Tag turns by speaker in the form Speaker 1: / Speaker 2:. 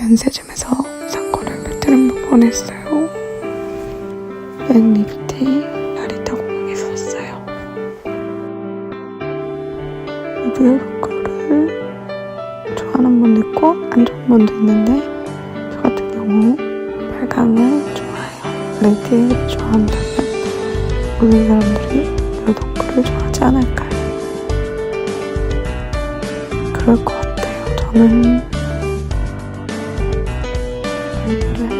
Speaker 1: 면세점에서 산 거를 배트를 보냈어요. 맨 리프트 나리타 공항에서 샀어요. 뮤로크를 좋아하는 분도 있고 안 좋아하는 분도 있는데 저 같은 경우 발광을 좋아해요. 레드 좋아한다면 모든 사람들이 뮤로크를 좋아하지 않을까요? 그럴 것 같아요. 저는 forever.